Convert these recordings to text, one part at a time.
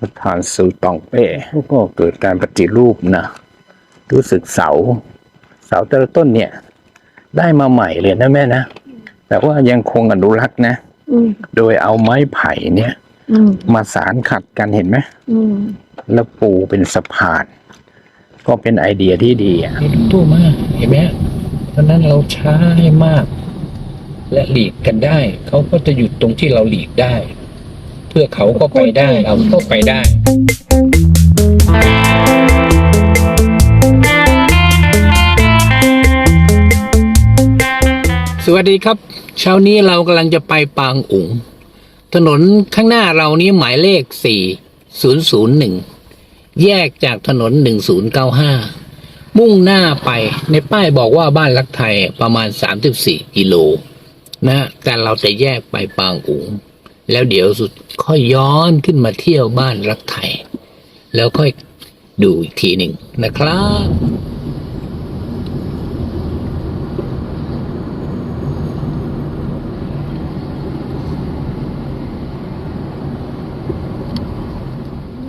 ประธานสูตองเป้ก็เกิดการปฏิรูปนะ รู้สึกเสา เสาแต่ละต้นเนี่ย ได้มาใหม่เลยนะแม่นะ แต่ว่ายังคงอนุรักษ์นะอืมโดยเอาไม้ไผ่เนี่ยอืมมาสารขัดกันเห็นไหมอืมแล้วปูเป็นสะพาน ก็เป็นไอเดียที่ดีอะตู้มากเห็นไหมเพราะนั้นเราช้าให้มาก และหลีกกันได้ เขาก็จะหยุดตรงที่เราหลีกได้ เพื่อเขาก็ไปได้เราก็ไปได้สวัสดีครับ เช้านี้เรากำลังจะไปปางอุ๋ง ถนนข้างหน้าเรานี้หมายเลข 4001 แยกจากถนน 1095 มุ่งหน้าไปในป้ายบอกว่าบ้านรักไทยประมาณ 34 กิโลนะแต่เราจะแยกไปปางอุ๋ง แล้วเดี๋ยวสุดค่อยย้อนขึ้นมาเที่ยวบ้านรักไทย แล้วค่อยดูอีกทีหนึ่งนะครับ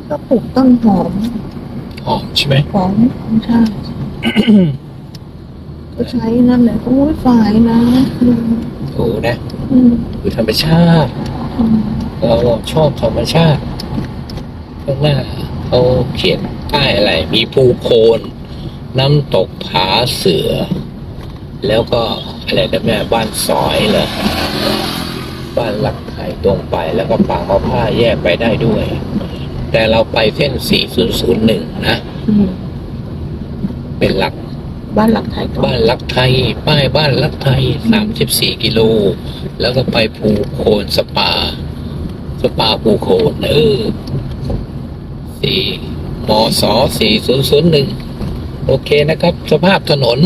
ก็ปลูกต้นหอมหอมใช่ไหมหอมใช่ก็ใช้นั่นแหละโอ้ยฝ่ายนะอืมโอ้นะอืมคือธรรมชาติอืม เราชอบธรรมชาติข้างหน้าเขาเขียนป้ายอะไร มีภูโคน น้ำตกผาเสือ แล้วก็อะไรนะแม่บ้านซอยเหรอบ้านหลักไทยตรงไปแล้วก็ปางมะผ้าแยกไปได้ด้วย แต่เราไปเส้น 4001 นะอืมเป็นหลัก บ้านหลักไทยบ้านรักไทย ป้ายบ้านรักไทย 34 กิโล แล้วก็ไปภูโคนสปา สปาภูโคนเออสี่มส.สี่ศ4001โอเคนะครับ สภาพถนน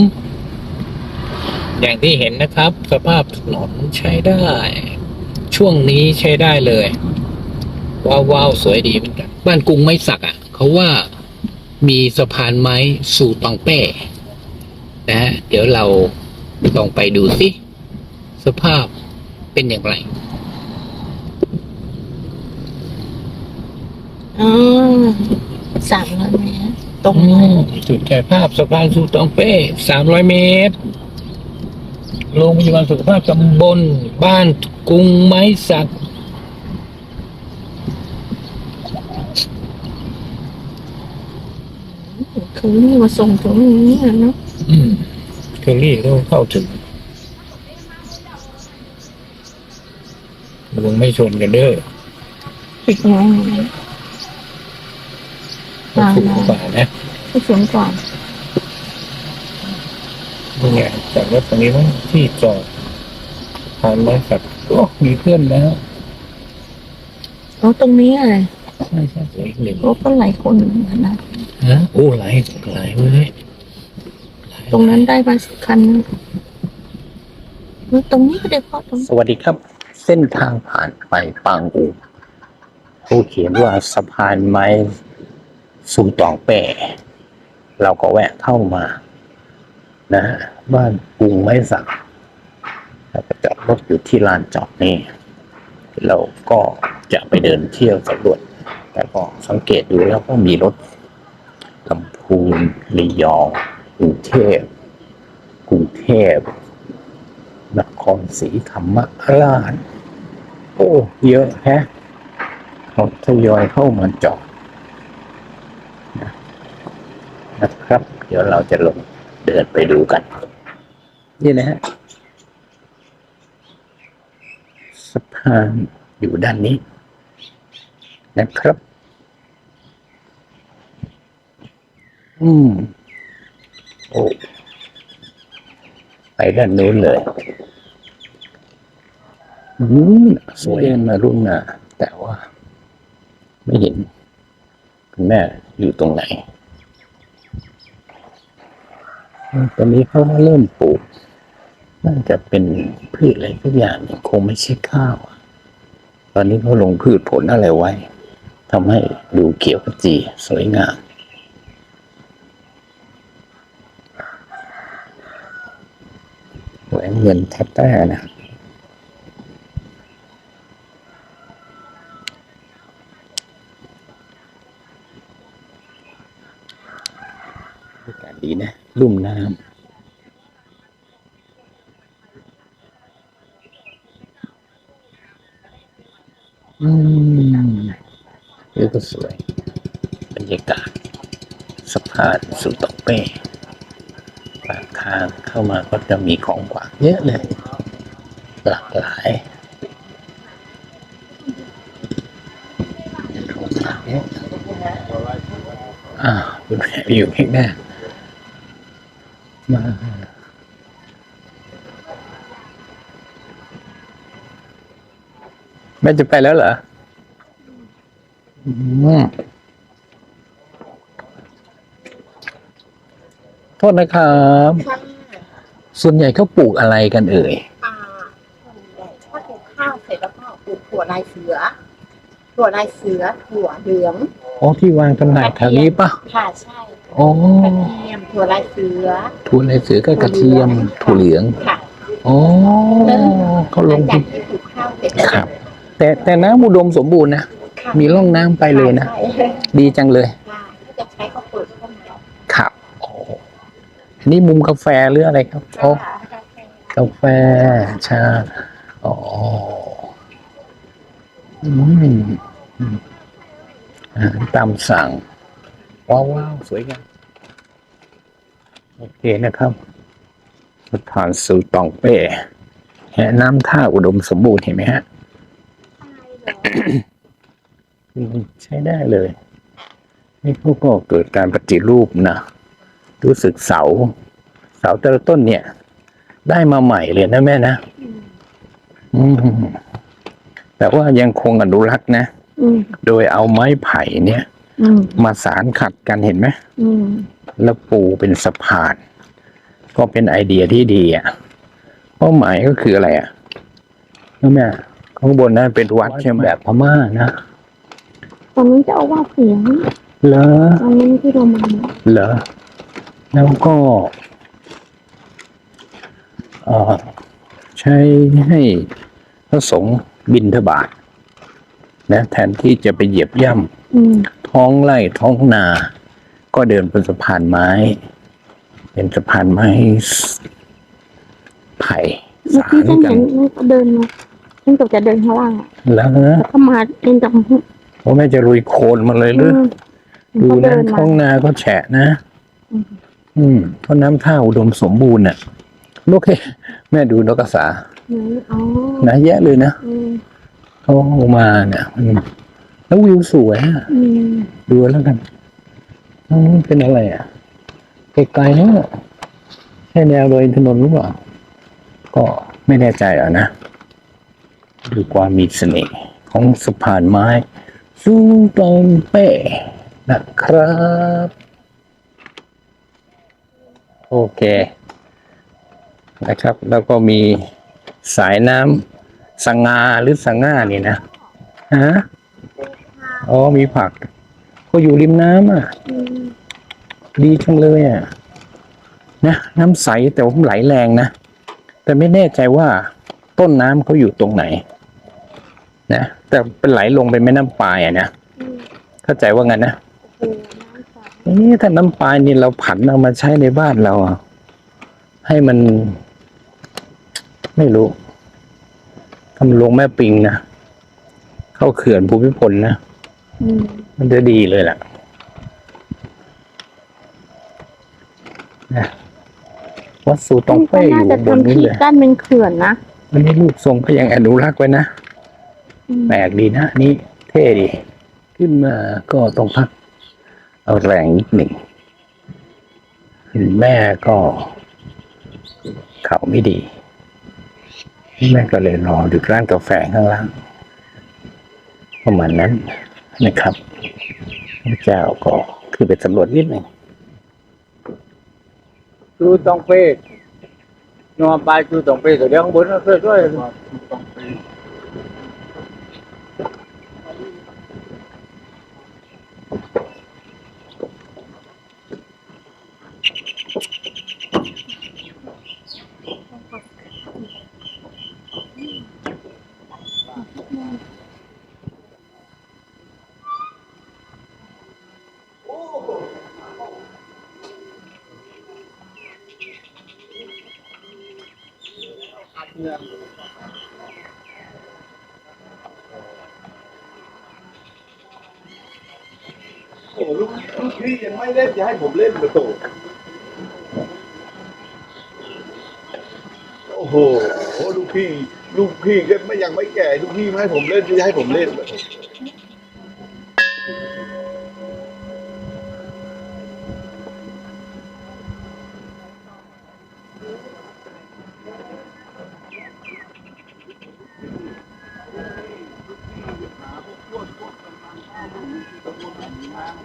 อย่างที่เห็นนะครับ สภาพถนนใช้ได้ ช่วงนี้ใช้ได้เลย ว้าวว้าวสวยดีเหมือนกันบ้านกรุงไม้สักอะ เขาว่ามีสะพานไม้สู่ตองเป้ นะฮะเดี๋ยวเราลองไปดูสิสภาพเป็นอย่างไรอ่าสามร้อยเมตรตรงอืไหนมจุดถ่ายภาพสะพานสู่ตองเป้สามร้อยเมตร โรงพยาบาลสุขภาพตำบล บ้านกรุงไม้สักคือนี่มาส่งถึงนี้อะเนาะอืม เคอรี่ก็เข้าถึงมึงไม่ชนกันเด้อปิดงานเลยก็ถูกกว่านะก็สวนก่อนนี่ไงจอดรถตรงนี้มั้งที่จอดผ่านไม้สักโอ้มีเพื่อนแล้วแล้วตรงนี้อะไรใช่ใช่อีกหนึ่งรถก็หลายคนเหมือนกันนะ ฮะ โอ้หลายหลายเลยหลาย ตรงนั้นได้มาสิบคันตรงนี้ก็ได้เพราะตรงสวัสดีครับ เส้นทางผ่านไปปางอูเขาเขียนว่าสะพานไม้สู่ตองแปะเราก็แวะเข้ามานะฮะบ้านกรุงไม้สักแล้วก็จอดรถอยู่ที่ลานจอดนี่เราก็จะไปเดินเที่ยวสำรวจแต่ก็สังเกตดูแล้วก็มีรถลำพูนระยอง กรุงเทพกรุงเทพนครศรีธรรมราชโอ้เยอะแฮะเขาทยอยเข้ามาจอดนะนะครับ เดี๋ยวเราจะลงเดินไปดูกัน นี่นะฮะสะพานอยู่ด้านนี้ นะครับ อืม โอ้ไปด้านนู้นเลยอืมสวยมารุ่งหน้าแต่ว่า ไม่เห็นคุณแม่อยู่ตรงไหน ตอนนี้เขาเริ่มปลูก น่าจะเป็นพืชอะไรทุกอย่างคงไม่ใช่ข้าว ตอนนี้เขาลงพืชผลอะไรไว้ทำให้ดูเขียวขจีสวยงาม เงินทับแต้นะครับการดีนะ ลุ่มน้ำอืมนี่ก็สวย บรรยากาศสะพานสุตอกเป้ ทางเข้ามาก็จะมีของขวางเยอะเลย หลากหลายของฝากเยอะอ่าคุณแม่อยู่ข้างหน้ามาแม่จะไปแล้วเหรอ อืม ทษนะครับค่ะส่วนใหญ่เขาปลูกอะไรกันเอ่ยอ่าส่วนใหญ่ถ้าปลูกข้าวเสร็จแล้วก็ปลูกถั่วลายเสือ ถั่วลายเสือ ถั่วเหลืองอ๋อที่วางจำหน่ายแถวนี้ปะค่ะใช่อ๋อกระเทียมถั่วลายเสือ ถั่วลายเสือกับกระเทียมถั่วเหลืองค่ะอ๋อเขาหลลังงจาทุกนที่ปลูกข้าวเสร็จแล้วครับ แต่แต่น้ำอุดมสมบูรณ์นะค่ะมีร่องน้ำไปเลยนะใช่ดีจังเลย ค่ะถ้าจะใช้ก็เปิดเข้ามา ครับโอ้ อันนี่มุมกาแฟหรืออะไรครับโอ้ค่ะกาแฟชาอ๋ออืมอืมอาหารตามสั่ง ว้าวว้าวสวยงามโอเคนะครับสถานสูตองเป้แห่น้ำท่าอุดมสมบูรณ์เห็นไหมฮะอืมใช้ได้เลย นี่พวกก็เกิดการปฏิรูปนะ รู้สึกเสา เสาแต่ละต้นเนี่ย ได้มาใหม่เลยนะแม่นะอืมแต่ว่ายังคงอนุรักษ์นะอืมโดยเอาไม้ไผ่เนี่ยอืมมาสารขัดกันเห็นไหมอืมแล้วปูเป็นสะพาน ก็เป็นไอเดียที่ดีอะเป้าหมายก็คืออะไรอะนั่นแม่ข้างบนนั้นเป็นวัดใช่ไหมแบบพม่านะตอนนี้จะเอาว่าเสียงเหรอตอนนี้ที่เรามาเหรอ แล้วก็เอ่อใช้ให้พระสงฆ์บินทบาทนะแทนที่จะไปเหยียบย่อืมำท้องไร่ท้องนา ก็เดินบนสะพานไม้ เป็นสะพานไม้ไผ่เมื่อสากี้รฉันกัเห็นนมันก็เดินมาฉันกับจะเดินข้างล่างอะแล้วนะแล้วก็มาเดินจากพ่อแม่จะลุยโคลนมาเลยหรือมดูก็นะเดินท้มาองนาก็แฉะนะ อืมอืมเพราะน้ำท่าอุดมสมบูรณ์น่ะโอเคแม่ดูนกกระสาไหนอ๋อนะแยะเลยนะอืมเขาออกมาเนี่ยอืมแล้ววิวสวยอะอืมดูแล้วกันอืมเป็นอะไรอะไกลๆนะใช่แนวโดยถนนหรือเปล่าก็ไม่แน่ใจอะนะดูความมีเสน่ห์ของสะพานไม้ซูตองเป้นะครับ โอเคนะครับ แล้วก็มีสายน้ำสังงาหรือสังงานี่นะฮะอ๋อมีผัก ก็อยู่ริมน้ำอะอืมดีจังเลยอะนะน้ำใสแต่ว่าไหลแรงนะ แต่ไม่แน่ใจว่าต้นน้ำเขาอยู่ตรงไหน นะ แต่เป็นไหลลงไปแม่น้ำปลายอะนะอืมเข้าใจว่างั้นนะโอ้ น้ำใสนี่ถ้าน้ำปลายนี่เราผันเอามาใช้ในบ้านเราอะให้มัน ไม่รู้ทำลงแม่ปิงนะ เข้าเขื่อนภูมิพลนะอืมมันจะดีเลยล่ะนะวัดสูตองเป้อน่ายู่จะบนทำนี้ที่เลยกั้นเป็นเขื่อนนะวันนี้รูปทรงก็ยังอนุรักษ์ไว้นะอืมแปลกดีนะนี่เท่ดี ขึ้นมาก็ต้องพัก เอาแรงนิดหนึ่งแม่ก็เข่าไม่ดี แม่ก็เลยรอดึกร้านกาแฟข้างล่างประมาณนั้นนะครับพระเจ้าก็คือไปสำรวจนิดหนึ่ง chú tông phê nó ba chú tông phê rồi đeo bốn nó phê rồi โพี่ยังไม่เล่นจะให้ผมเล่นประตูโอ้โหลูกพี่ ลูกพี่ก็ไม่ยังไม่แก่ลูกพี่ไม่ให้ผมเล่นจะให้ผมเล่นคุณ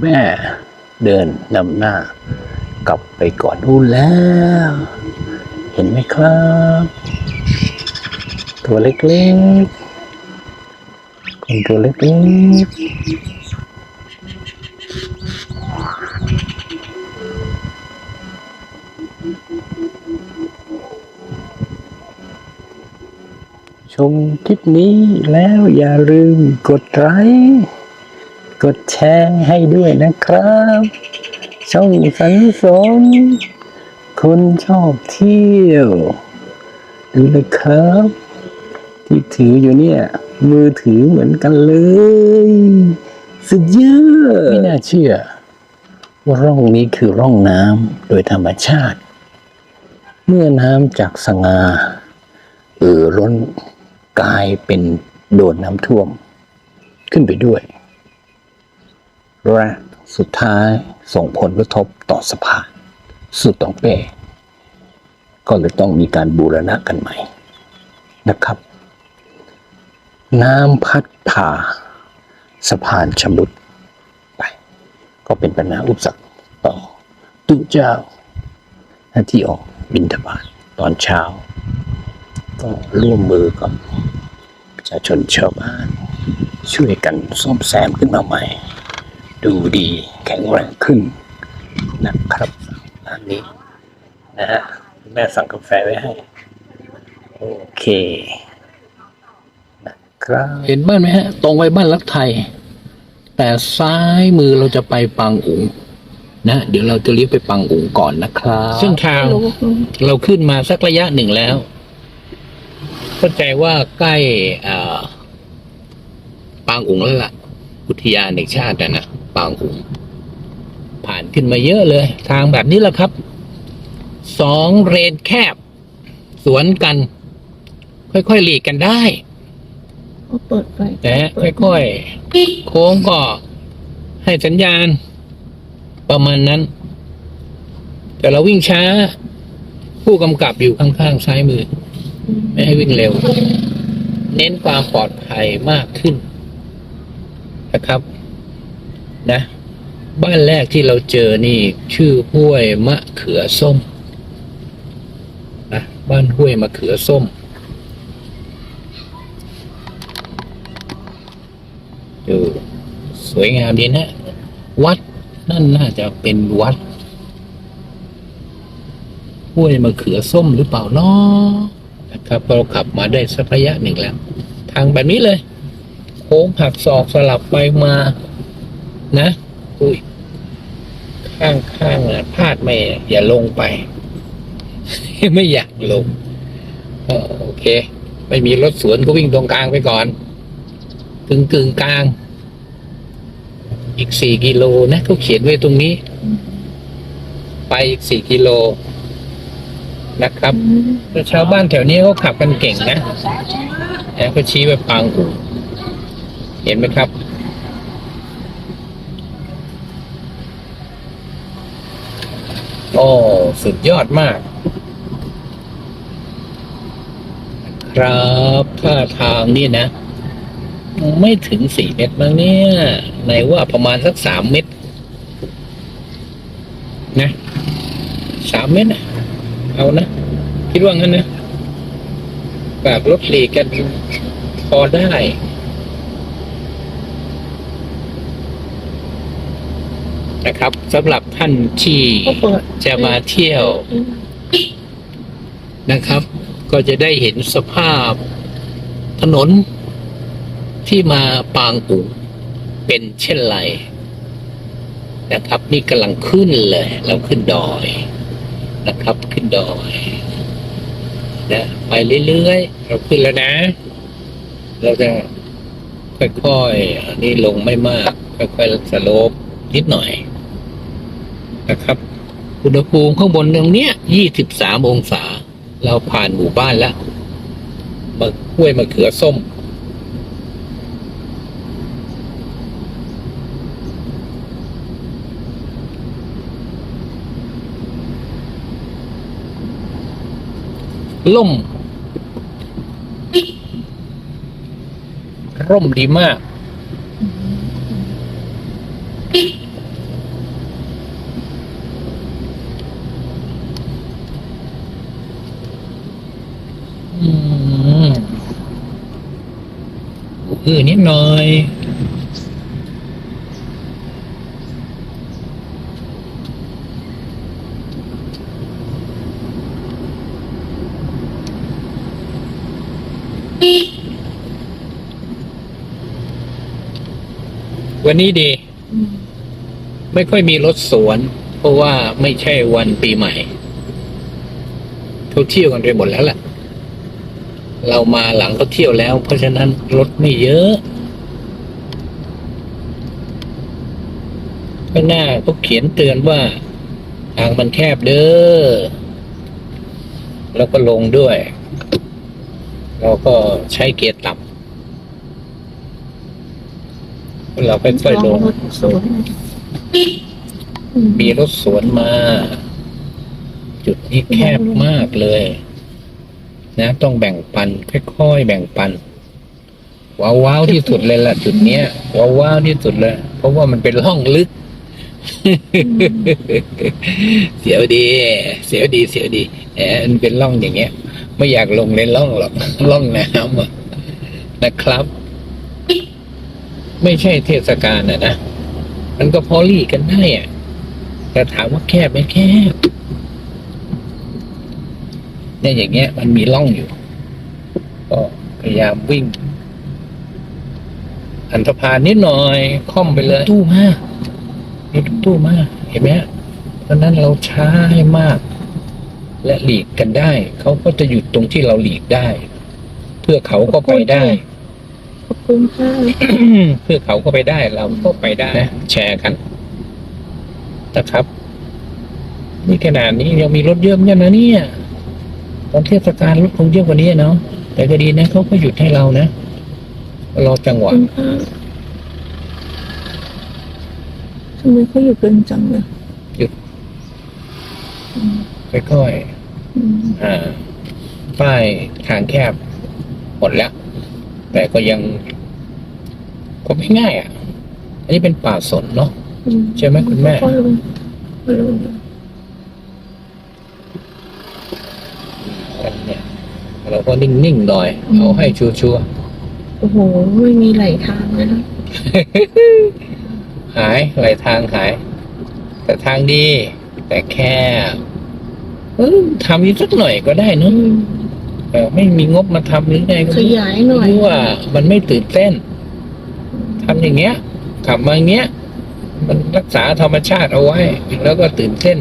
แม่เดินนำหน้า กลับไปก่อนนู่นแล้ว เห็นไหมครับ ตัวเล็กๆคนตัวเล็กๆ ชมคลิปนี้แล้วอย่าลืมกดไลค์ กดแชร์ให้ด้วยนะครับ ช่องสันสนคนชอบเที่ยว ดูนะครับ ที่ถืออยู่เนี่ย มือถือเหมือนกันเลย สุดยอดไม่น่าเชื่อ ว่าร่องนี้คือร่องน้ำโดยธรรมชาติ เมื่อน้ำจากสงาเอ่อล้นกลายเป็นโดนน้ำท่วม ขึ้นไปด้วย และสุดท้ายส่งผลกระทบต่อสะพานสุดต้องเป้ก็เลยต้องมีการบูรณะกันใหม่นะครับ น้ำพัดพาสะพานชำรุดไป ก็เป็นปัญหาอุปสรรคต่อตุเจ้าหน้าที่ออกบินทบาทตอนเช้า ก็ร่วมมือกับประชาชนชาวบ้าน ช่วยกันซ่อมแซมขึ้นมาใหม่ ดูดีแข็งแรงขึ้นนะครับอันนี้นะฮะแม่สั่งกาแฟไว้ให้ โอเคนะครับเห็นบ้านไหมฮะ ตรงไปบ้านรักไทย แต่ซ้ายมือเราจะไปปังอุ๋งนะเดี๋ยวเราจะเลี้ยวไปปังอุ๋งก่อนนะครับซึ่งทางเราขึ้นมาสักระยะหนึ่งแล้ว เข้าใจว่าใกล้อ่าปางอุ๋งแล้วล่ะ อุทยานแห่งชาติอะนะ ปางอุ๋งผ่านขึ้นมาเยอะเลย ทางแบบนี้แหละครับสองเลนแคบ สวนกัน ค่อยๆหลีกกันได้เขาเปิดไฟนะฮะค่อยๆโค้งก็ให้สัญญาณ ประมาณนั้น แต่เราวิ่งช้า ผู้กำกับอยู่ข้างๆซ้ายมือ ไม่ให้วิ่งเร็ว เน้นความปลอดภัยมากขึ้นนะครับ นะ บ้านแรกที่เราเจอนี่ ชื่อห้วยมะเขือส้มนะบ้านห้วยมะเขือส้มดูสวยงามดีนะ วัดนั่นน่าจะเป็นวัด ห้วยมะเขือส้มหรือเปล่าเนาะนะครับเราขับมาได้สักระยะหนึ่งแล้ว ทางแบบนี้เลย โค้งหักศอกสลับไปมา นะอุ้ยข้างข้างอะพลาดไม่ อย่าลงไป ไม่อยากลงโอเค ไม่มีรถสวนก็วิ่งตรงกลางไปก่อน กึ่งกึ่งกลาง อีกสี่กิโลนะเขาเขียนไว้ตรงนี้ ไปอีกสี่กิโลนะครับชาวบ้านแถวนี้เขาขับกันเก่งนะแล้วก็ชี้ไปปางอู่เห็นไหมครับ โอ้ สุดยอดมาก ครับท่าทางนี่นะ ไม่ถึงสี่เมตรมั้งเนี่ยไหนว่าประมาณสักสามเมตร นะสามเมตรนะเอานะ คิดว่างั้นนะ แบบรถหลีกกันพอได้ นะครับสำหรับท่านที่จะมาเที่ยวนะครับ ก็จะได้เห็นสภาพถนนที่มาปางอูเป็นเช่นไรนะครับ นี่กำลังขึ้นเลย เราขึ้นดอยนะครับ ขึ้นดอยนะไปเรื่อยๆเราขึ้นแล้วนะ เราจะค่อยๆอันนี้ลงไม่มาก ค่อยๆสโลปนิดหน่อย นะครับอุณหภูมิข้างบนตรงเนี้ยยี่สิบสามองศา เราผ่านหมู่บ้านแล้วมะกล้วยมะเขือส้ม ล่ม ร่มดีมากอืม อือนิดหน่อยวันนี้ดี ไม่ค่อยมีรถสวน เพราะว่าไม่ใช่วันปีใหม่เขาเที่ยวกันไปหมดแล้วแหละ เรามาหลังเขาเที่ยวแล้ว เพราะฉะนั้นรถไม่เยอะข้างหน้าเขาเขียนเตือนว่า ทางมันแคบเด้อ แล้วก็ลงด้วย เราก็ใช้เกียร์ต่ำเราค่อยๆลง มีรถสวนมา จุดนี้แคบมากเลย นะต้องแบ่งปันค่อยๆแบ่งปัน ว้าวว้าวที่สุดเลยล่ะจุดเนี้ยว้าวว้าวที่สุดเลย เพราะว่ามันเป็นร่องลึก เสียวดี เสียวดีเสียวดีแหมมันเป็นร่องอย่างเงี้ย ไม่อยากลงในร่องหรอกร่องน้ำอะนะครับ ไม่ใช่เทศกาลนะนะมันก็พอลี่กันได้อะแต่ถามว่าแคบไหมแคบ เนี่ยอย่างเงี้ยมันมีร่องอยู่ ก็พยายามวิ่ง อันธพาลนิดหน่อยค่อมไปเลย ตู้มากมีตู้มาก เห็นไหมฮะเพราะฉะนั้นเราช้าให้มาก และหลีกกันได้ เขาก็จะหยุดตรงที่เราหลีกได้ เพื่อเขาก็ไปได้ขอบคุณค่ะเพื่อเขาก็ไปได้เราก็ไปได้นะแชร์กันนะครับนี่ขนาดนี้ยังมีรถเยอะเหมือนกันนะเนี่ย ตอนเทศกาลรถคงเยอะกว่านี้เนาะแต่ก็ดีนะเขาก็หยุดให้เรานะรอจังหขอบวะคุณค่ะทำไมเขาอยู่เกินจังเลยค่อยอืมๆอ่าป้ายทางแคบหมดแล้ว แต่ก็ยังก็ไม่ง่ายอะ อันนี้เป็นป่าสนเนาะอืมใช่ไหมคุณแม่ ค่อยลงค่อยลงเนี่ย เราก็นิ่งๆหน่อย เอาให้ชัวร์โอ้โหไม่มีไหลทางเลยนะๆ หายไหลทางหาย แต่ทางดี แต่แค่เออทำอีกสักหน่อยก็ได้เนอือะมเออไม่มีงบมาทำหรือไงก็ขไม่รู้ยายหน่อยรู้ว่ามันไม่ตื่นเต้นทำอย่างเงี้ยขับมาอย่างเงี้ย มันรักษาธรรมชาติเอาไว้ แล้วก็ตื่นเต้น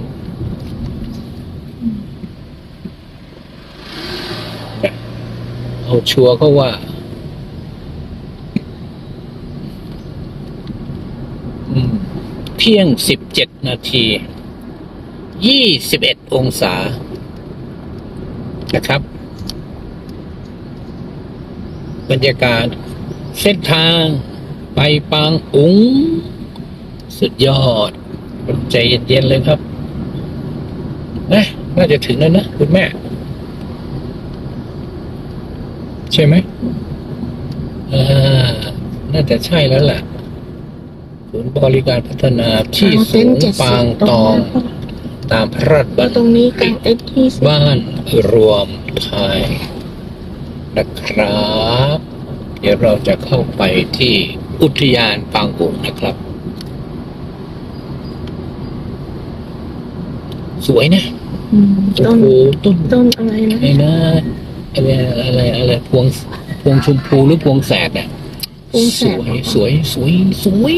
เอาชัวร์ก็ว่า เที่ยงสิบเจ็ดนาทียี่สิบเอ็ดองศา นะครับ บรรยากาศเส้นทางไปปางอุ๋งสุดยอดใจเย็นๆเลยครับนะน่าจะถึงแล้วนะ คุณแม่ ใช่ไหมอ่าน่าจะใช่แล้วแหละศูนย์บริการพัฒนาที่สูงปางตอง ตามพระราชแล้บัวญตรงนี้กลางเต็นท์ที่สิบบ้านรวมไทยนะครับ เดี๋ยวเราจะเข้าไปที่อุทยานปางอุ๋งนะครับ สวยนะอืมโอ้ต้นโหต้นต้นอะไรนะไอ้นะอะไรอะไรอะไรพวงพวงชมพูหรือพวงแสดเนี่ยพวงแสสด วยสวยสวยสวย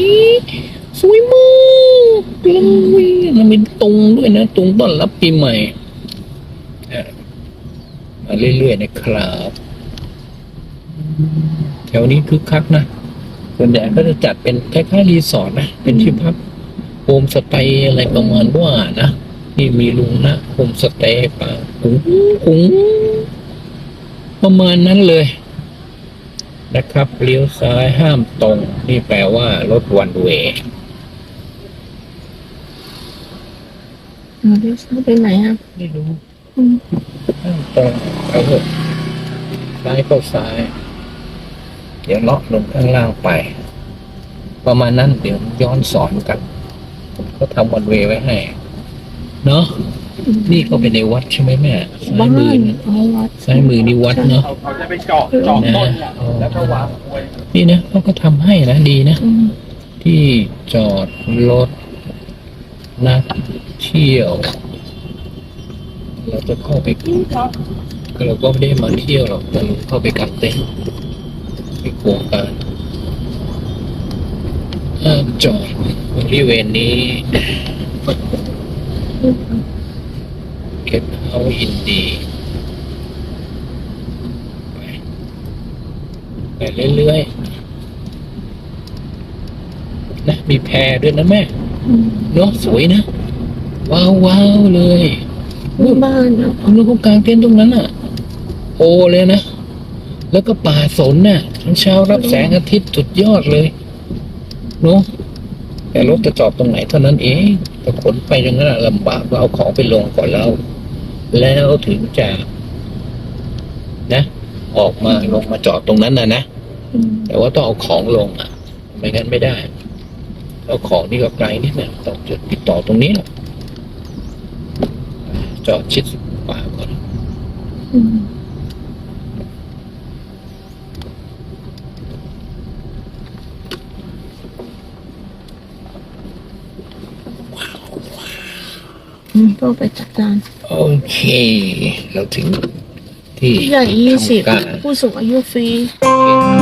สวยมากเลยมันเป็นตุงด้วยนะตุงต้อนรับปีใหม่อะมาเรื่อยๆนะครับ แถวนี้คึกคักนะส่วนใหญ่ก็จะจัดเป็นคล้ายๆรีสอร์ทนะ เป็นที่พักโฮมสเตย์อะไรประมาณว่านะที่มีลุงนะโฮมสเตย์ป่าหุงหุง ประมาณนั้นเลย นะครับ เลี้ยวซ้ายห้ามตรง นี่แปลว่ารถวันเวย์เราเลี้ยวซ้ายไปไหนอะไม่รู้อืมห้ามตรงไปเถอะซ้ายเข้าซ้าย เดี๋ยวเลาะลงข้างล่างไป ประมาณนั้นเดี๋ยวย้อนสอนกัน ก็ทำวันเวย์ไว้ให้ เนาะ นี่ก็เป็นในวัดใช่ไหมแม่ซ้าบ้ายมือนอ๋อวัดซ้ายมือนี่วัดเนาะเขาเขาจะไปเจาะเจาะต้นเนี่ยแล้วก็วางไว้นี่นะเขาก็ทำให้นะดีนะ อืมที่จอดรถนักเที่ยว เราจะเข้าไปเราก็ไม่ได้มาเที่ยวหรอกแต่เข้าไปกางเต็นท์ไปโครงการห้ามจอดบริเวณนี้ เก็บเอาอินดีไปไปเรื่อยๆนะมีแพรด้วยนะแม่อืมเนาะสวยนะ ว้าวว้าวเลยนี่บ้านอะเอาลูกกลางเต็นท์ตรงนั้นอะ โอเลยนะ แล้วก็ป่าสนน่ะทั้งเช้ารับแสงอาทิตย์สุดยอดเลยเนาะแต่รถจะจอดตรงไหนเท่านั้นเองแต่ขนไปอย่างนั้นอะลำบากก็เอาของไปลงก่อนแล้ว แล้วถึงจะนะ ออกมาลงมาจอดตรงนั้นนะนะอืมแต่ว่าต้องเอาของลงอะ ไม่งั้นไม่ได้เอาของนี่ก็ไกลนิดหนึงต้องจุดติดต่อตรงนี้แหละจอดชิดป่าก่อน อืมอืมต้องไปจัดการโอเค เราถึงที่ใหญ่ยี่สิบทำการผู้สูงอายุฟรีเก่ง